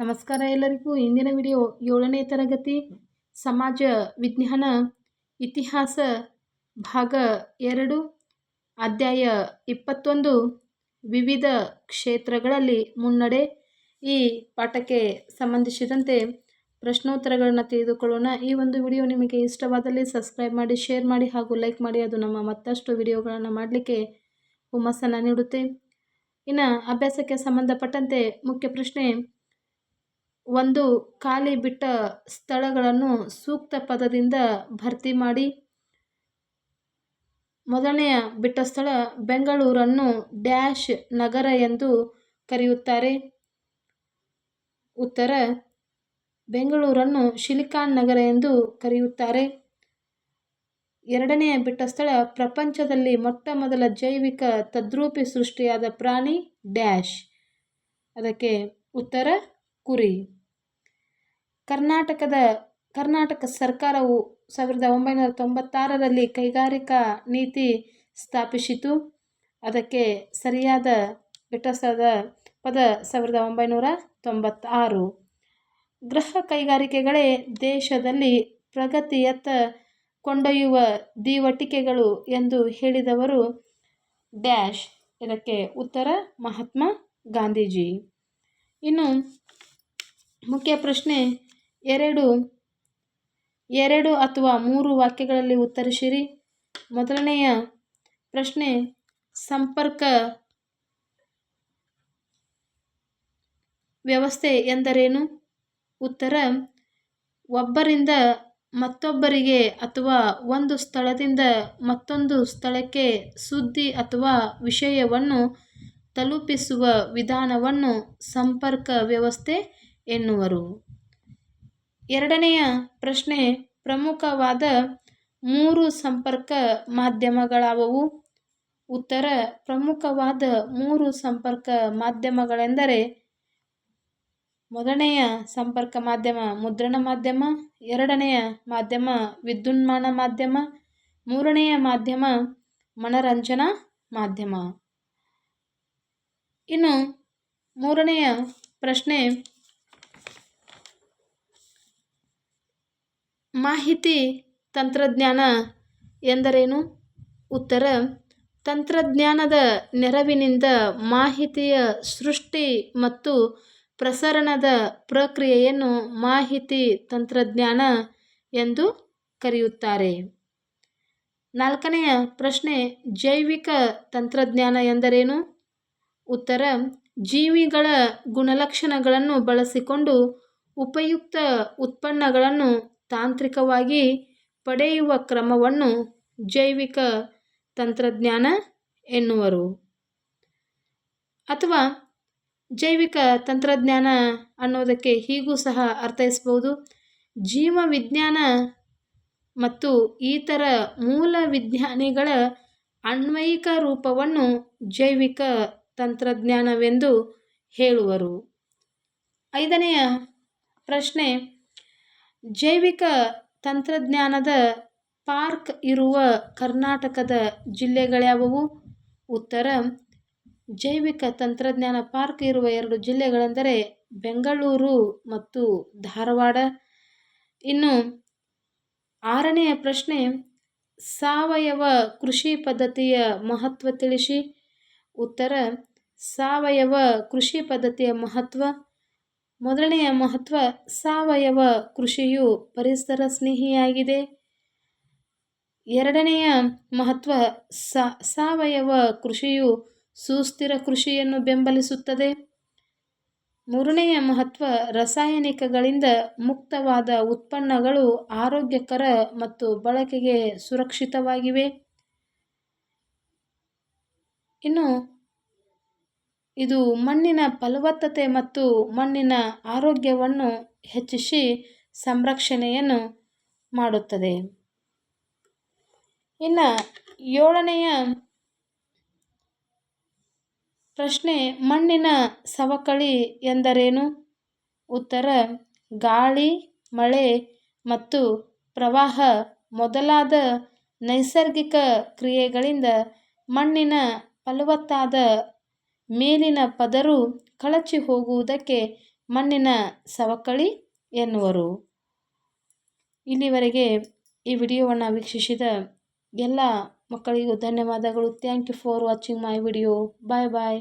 ನಮಸ್ಕಾರ ಎಲ್ಲರಿಗೂ. ಇಂದಿನ ವಿಡಿಯೋ ಏಳನೇ ತರಗತಿ ಸಮಾಜ ವಿಜ್ಞಾನ ಇತಿಹಾಸ ಭಾಗ ಎರಡು, ಅಧ್ಯಾಯ ಇಪ್ಪತ್ತೊಂದು. ವಿವಿಧ ಕ್ಷೇತ್ರಗಳಲ್ಲಿ ಮುನ್ನಡೆ ಈ ಪಾಠಕ್ಕೆ ಸಂಬಂಧಿಸಿದಂತೆ ಪ್ರಶ್ನೋತ್ತರಗಳನ್ನು ತಿಳಿದುಕೊಳ್ಳೋಣ. ಈ ಒಂದು ವಿಡಿಯೋ ನಿಮಗೆ ಇಷ್ಟವಾದಲ್ಲಿ ಸಬ್ಸ್ಕ್ರೈಬ್ ಮಾಡಿ, ಶೇರ್ ಮಾಡಿ ಹಾಗೂ ಲೈಕ್ ಮಾಡಿ. ಅದು ನಮ್ಮ ಮತ್ತಷ್ಟು ವಿಡಿಯೋಗಳನ್ನು ಮಾಡಲಿಕ್ಕೆ ಹುಮ್ಮಸ್ಸನ್ನು ನೀಡುತ್ತೆ. ಇನ್ನು ಅಭ್ಯಾಸಕ್ಕೆ ಸಂಬಂಧಪಟ್ಟಂತೆ ಮುಖ್ಯ ಪ್ರಶ್ನೆ ಒಂದು ಖಾಲಿ ಬಿಟ್ಟ ಸ್ಥಳಗಳನ್ನು ಸೂಕ್ತ ಪದದಿಂದ ಭರ್ತಿ ಮಾಡಿ. ಮೊದಲನೆಯ ಬಿಟ್ಟ ಸ್ಥಳ ಬೆಂಗಳೂರನ್ನು ಡ್ಯಾಶ್ ನಗರ ಎಂದು ಕರೆಯುತ್ತಾರೆ. ಉತ್ತರ ಬೆಂಗಳೂರನ್ನು ಶಿಲಿಕಾನ್ ನಗರ ಎಂದು ಕರೆಯುತ್ತಾರೆ. ಎರಡನೆಯ ಬಿಟ್ಟ ಸ್ಥಳ ಪ್ರಪಂಚದಲ್ಲಿ ಮೊಟ್ಟ ಮೊದಲ ಜೈವಿಕ ತದ್ರೂಪಿ ಸೃಷ್ಟಿಯಾದ ಪ್ರಾಣಿ ಡ್ಯಾಶ್. ಅದಕ್ಕೆ ಉತ್ತರ ಕುರಿ. ಕರ್ನಾಟಕದ, ಕರ್ನಾಟಕ ಸರ್ಕಾರವು ಸಾವಿರದ ಒಂಬೈನೂರ ತೊಂಬತ್ತಾರರಲ್ಲಿ ಕೈಗಾರಿಕಾ ನೀತಿ ಸ್ಥಾಪಿಸಿತು. ಅದಕ್ಕೆ ಸರಿಯಾದ ವಿಟಸದ ಪದ ಸಾವಿರದ ಒಂಬೈನೂರ ತೊಂಬತ್ತಾರು. ಗೃಹ ಕೈಗಾರಿಕೆಗಳೇ ದೇಶದಲ್ಲಿ ಪ್ರಗತಿಯತ್ತ ಕೊಂಡೊಯ್ಯುವ ದಿವಟಿಕೆಗಳು ಎಂದು ಹೇಳಿದವರು ಡ್ಯಾಶ್. ಇದಕ್ಕೆ ಉತ್ತರ ಮಹಾತ್ಮ ಗಾಂಧೀಜಿ. ಇನ್ನು ಮುಖ್ಯ ಪ್ರಶ್ನೆ ಎರಡು. ಎರಡು ಅಥವಾ ಮೂರು ವಾಕ್ಯಗಳಲ್ಲಿ ಉತ್ತರಿಸಿರಿ. ಮೊದಲನೆಯ ಪ್ರಶ್ನೆ, ಸಂಪರ್ಕ ವ್ಯವಸ್ಥೆ ಎಂದರೇನು? ಉತ್ತರ, ಒಬ್ಬರಿಂದ ಮತ್ತೊಬ್ಬರಿಗೆ ಅಥವಾ ಒಂದು ಸ್ಥಳದಿಂದ ಮತ್ತೊಂದು ಸ್ಥಳಕ್ಕೆ ಸುದ್ದಿ ಅಥವಾ ವಿಷಯವನ್ನು ತಲುಪಿಸುವ ವಿಧಾನವನ್ನು ಸಂಪರ್ಕ ವ್ಯವಸ್ಥೆ ಎನ್ನುವರು. ಎರಡನೆಯ ಪ್ರಶ್ನೆ ಪ್ರಮುಖವಾದ ಮೂರು ಸಂಪರ್ಕ ಮಾಧ್ಯಮಗಳಾವವು? ಉತ್ತರ, ಪ್ರಮುಖವಾದ ಮೂರು ಸಂಪರ್ಕ ಮಾಧ್ಯಮಗಳೆಂದರೆ ಮೊದಲನೆಯ ಸಂಪರ್ಕ ಮಾಧ್ಯಮ ಮುದ್ರಣ ಮಾಧ್ಯಮ, ಎರಡನೆಯ ಮಾಧ್ಯಮ ವಿದ್ಯುನ್ಮಾನ ಮಾಧ್ಯಮ, ಮೂರನೆಯ ಮಾಧ್ಯಮ ಮನರಂಜನಾ ಮಾಧ್ಯಮ. ಇನ್ನು ಮೂರನೆಯ ಪ್ರಶ್ನೆ ಮಾಹಿತಿ ತಂತ್ರಜ್ಞಾನ ಎಂದರೇನು? ಉತ್ತರ, ತಂತ್ರಜ್ಞಾನದ ನೆರವಿನಿಂದ ಮಾಹಿತಿಯ ಸೃಷ್ಟಿ ಮತ್ತು ಪ್ರಸರಣದ ಪ್ರಕ್ರಿಯೆಯನ್ನು ಮಾಹಿತಿ ತಂತ್ರಜ್ಞಾನ ಎಂದು ಕರೆಯುತ್ತಾರೆ. ನಾಲ್ಕನೆಯ ಪ್ರಶ್ನೆ, ಜೈವಿಕ ತಂತ್ರಜ್ಞಾನ ಎಂದರೇನು? ಉತ್ತರ, ಜೀವಿಗಳ ಗುಣಲಕ್ಷಣಗಳನ್ನು ಬಳಸಿಕೊಂಡು ಉಪಯುಕ್ತ ಉತ್ಪನ್ನಗಳನ್ನು ತಾಂತ್ರಿಕವಾಗಿ ಪಡೆಯುವ ಕ್ರಮವನ್ನು ಜೈವಿಕ ತಂತ್ರಜ್ಞಾನ ಎನ್ನುವರು. ಅಥವಾ ಜೈವಿಕ ತಂತ್ರಜ್ಞಾನ ಅನ್ನೋದಕ್ಕೆ ಹೀಗೂ ಸಹ ಅರ್ಥೈಸ್ಬೋದು ಜೀವ ವಿಜ್ಞಾನ ಮತ್ತು ಇತರ ಮೂಲ ವಿಜ್ಞಾನಿಗಳ ಅನ್ವಯಿಕ ರೂಪವನ್ನು ಜೈವಿಕ ತಂತ್ರಜ್ಞಾನವೆಂದು ಹೇಳುವರು. ಐದನೆಯ ಪ್ರಶ್ನೆ ಜೈವಿಕ ತಂತ್ರಜ್ಞಾನದ ಪಾರ್ಕ್ ಇರುವ ಕರ್ನಾಟಕದ ಜಿಲ್ಲೆಗಳ್ಯಾವುವು ಉತ್ತರ. ಜೈವಿಕ ತಂತ್ರಜ್ಞಾನ ಪಾರ್ಕ್ ಇರುವ ಎರಡು ಜಿಲ್ಲೆಗಳೆಂದರೆ ಬೆಂಗಳೂರು ಮತ್ತು ಧಾರವಾಡ. ಇನ್ನು ಆರನೆಯ ಪ್ರಶ್ನೆ, ಸಾವಯವ ಕೃಷಿ ಪದ್ಧತಿಯ ಮಹತ್ವ ತಿಳಿಸಿ. ಉತ್ತರ, ಸಾವಯವ ಕೃಷಿ ಪದ್ಧತಿಯ ಮಹತ್ವ? ಮೊದಲನೆಯ ಮಹತ್ವ ಸಾವಯವ ಕೃಷಿಯು ಪರಿಸರ ಸ್ನೇಹಿಯಾಗಿದೆ. ಎರಡನೆಯ ಮಹತ್ವ ಸಾವಯವ ಕೃಷಿಯು ಸುಸ್ಥಿರ ಕೃಷಿಯನ್ನು ಬೆಂಬಲಿಸುತ್ತದೆ. ಮೂರನೆಯ ಮಹತ್ವ ರಾಸಾಯನಿಕಗಳಿಂದ ಮುಕ್ತವಾದ ಉತ್ಪನ್ನಗಳು ಆರೋಗ್ಯಕರ ಮತ್ತು ಬಳಕೆಗೆ ಸುರಕ್ಷಿತವಾಗಿವೆ. ಇನ್ನು ಇದು ಮಣ್ಣಿನ ಫಲವತ್ತತೆ ಮತ್ತು ಮಣ್ಣಿನ ಆರೋಗ್ಯವನ್ನು ಹೆಚ್ಚಿಸಿ ಸಂರಕ್ಷಣೆಯನ್ನು ಮಾಡುತ್ತದೆ. ಇನ್ನು ಏಳನೆಯ ಪ್ರಶ್ನೆ, ಮಣ್ಣಿನ ಸವಕಳಿ ಎಂದರೇನು? ಉತ್ತರ, ಗಾಳಿ, ಮಳೆ ಮತ್ತು ಪ್ರವಾಹ ಮೊದಲಾದ ನೈಸರ್ಗಿಕ ಕ್ರಿಯೆಗಳಿಂದ ಮಣ್ಣಿನ ಫಲವತ್ತಾದ ಮೇಲಿನ ಪದರು ಕಳಚಿ ಹೋಗುವುದಕ್ಕೆ ಮಣ್ಣಿನ ಸವಕಳಿ ಎನ್ನುವರು. ಇಲ್ಲಿವರೆಗೆ ಈ ವಿಡಿಯೋವನ್ನು ವೀಕ್ಷಿಸಿದ ಎಲ್ಲ ಮಕ್ಕಳಿಗೂ ಧನ್ಯವಾದಗಳು. Thank you for watching my video bye bye